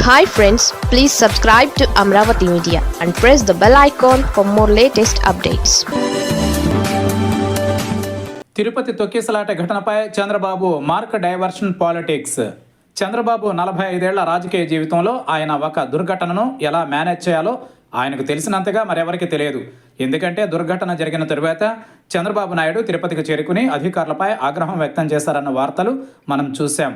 Hi friends please subscribe to Amaravati media and press the bell icon for more latest updates Tirupati తొక్కిసలాట ఘటనపై Chandrababu mark diversion politics Chandrababu నలభై ఐదేళ్ళ రాజకీయ జీవితంలో ఆయన ఒక దుర్ఘటనను ఎలా మేనేజ్ చేయాలో ఆయనకు తెలిసినంతగా మరెవరికి తెలియదు. ఎందుకంటే దుర్ఘటన జరిగిన తరువాత చంద్రబాబు నాయుడు తిరుపతికి చేరుకుని అధికారులపై ఆగ్రహం వ్యక్తం చేశారన్న వార్తలు మనం చూశాం.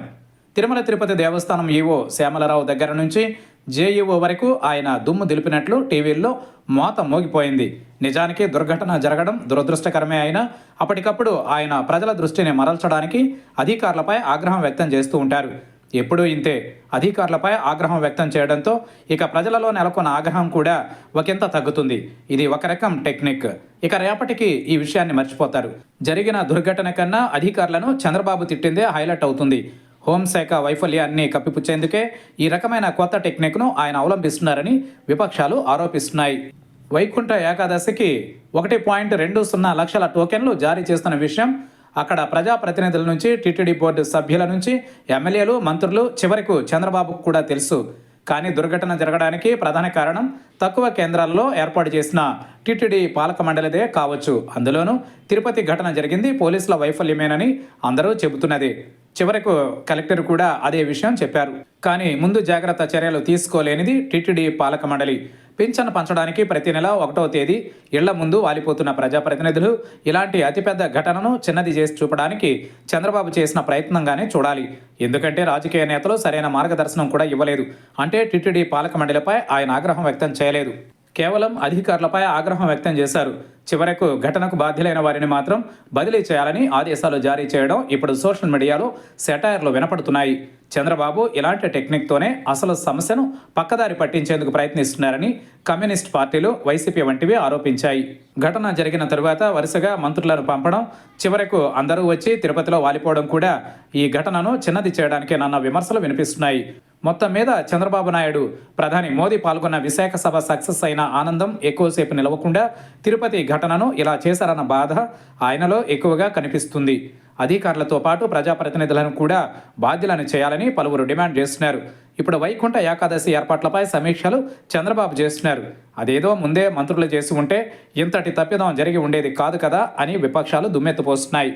తిరుమల తిరుపతి దేవస్థానం ఈవో శ్యామలరావు దగ్గర నుంచి జేఈఓ వరకు ఆయన దుమ్ము దులిపినట్లు టీవీల్లో మోత మోగిపోయింది. నిజానికి దుర్ఘటన జరగడం దురదృష్టకరమే అయినా అప్పటికప్పుడు ఆయన ప్రజల దృష్టిని మరల్చడానికి అధికారులపై ఆగ్రహం వ్యక్తం చేస్తూ ఉంటారు. ఎప్పుడూ ఇంతే. అధికారులపై ఆగ్రహం వ్యక్తం చేయడంతో ఇక ప్రజలలో నెలకొన్న ఆగ్రహం కూడా ఒకంత తగ్గుతుంది. ఇది ఒక రకం టెక్నిక్. ఇక రేపటికి ఈ విషయాన్ని మర్చిపోతారు. జరిగిన దుర్ఘటన కన్నా అధికారులను చంద్రబాబు తిట్టిందే హైలైట్ అవుతుంది. హోంశాఖ వైఫల్యాన్ని కప్పిపుచ్చేందుకే ఈ రకమైన కొత్త టెక్నిక్ను ఆయన అవలంబిస్తున్నారని విపక్షాలు ఆరోపిస్తున్నాయి. వైకుంఠ ఏకాదశికి ఒకటి పాయింట్ రెండు సున్నా లక్షల టోకెన్లు జారీ చేస్తున్న విషయం అక్కడ ప్రజాప్రతినిధుల నుంచి టీటీడీ బోర్డు సభ్యుల నుంచి ఎమ్మెల్యేలు మంత్రులు చివరకు చంద్రబాబుకు కూడా తెలుసు. కానీ దుర్ఘటన జరగడానికి ప్రధాన కారణం తక్కువ కేంద్రాల్లో ఏర్పాటు చేసిన టీటీడీ పాలక మండలిదే కావచ్చు. అందులోనూ తిరుపతి ఘటన జరిగింది పోలీసుల వైఫల్యమేనని అందరూ చెబుతున్నది. చివరకు కలెక్టర్ కూడా అదే విషయం చెప్పారు. కానీ ముందు జాగ్రత్త చర్యలు తీసుకోలేనిది టీటీడీ పాలక మండలి. పింఛను పంచడానికి ప్రతి నెల ఒకటో తేదీ ఇళ్ళ ముందు వాలిపోతున్న ప్రజాప్రతినిధులు ఇలాంటి అతిపెద్ద ఘటనను చిన్నది చేసి చూపడానికి చంద్రబాబు చేసిన ప్రయత్నంగానే చూడాలి. ఎందుకంటే రాజకీయ నేతలు సరైన మార్గదర్శనం కూడా ఇవ్వలేదు. అంటే టీటీడీ పాలక మండలిపై ఆయన ఆగ్రహం వ్యక్తం చేయలేదు. కేవలం అధికారులపై ఆగ్రహం వ్యక్తం చేశారు. చివరకు ఘటనకు బాధ్యులైన వారిని మాత్రం బదిలీ చేయాలని ఆదేశాలు జారీ చేయడం ఇప్పుడు సోషల్ మీడియాలో సెటైర్లు వినపడుతున్నాయి. చంద్రబాబు ఇలాంటి టెక్నిక్తోనే అసలు సమస్యను పక్కదారి పట్టించేందుకు ప్రయత్నిస్తున్నారని కమ్యూనిస్ట్ పార్టీలు వైసీపీ వంటివి ఆరోపించాయి. ఘటన జరిగిన తరువాత వరుసగా మంత్రులను పంపడం చివరకు అందరూ వచ్చి తిరుపతిలో వాలిపోవడం కూడా ఈ ఘటనను చిన్నది చేయడానికి నన్న విమర్శలు వినిపిస్తున్నాయి. మొత్తం మీద చంద్రబాబు నాయుడు ప్రధాని మోదీ పాల్గొన్న విశాఖ సభ సక్సెస్ అయిన ఆనందం ఎక్కువసేపు నిలవకుండా తిరుపతి ఘటనను ఇలా చేశారన్న బాధ ఆయనలో ఎక్కువగా కనిపిస్తుంది. అధికారులతో పాటు ప్రజాప్రతినిధులను కూడా బాధ్యులను చేయాలని పలువురు డిమాండ్ చేస్తున్నారు. ఇప్పుడు వైకుంఠ ఏకాదశి ఏర్పాట్లపై సమీక్షలు చంద్రబాబు చేస్తున్నారు. అదేదో ముందే మంత్రులు చేసి ఉంటే ఇంతటి తప్పిదం జరిగి ఉండేది కాదు కదా అని విపక్షాలు దుమ్మెత్తిపోస్తున్నాయి.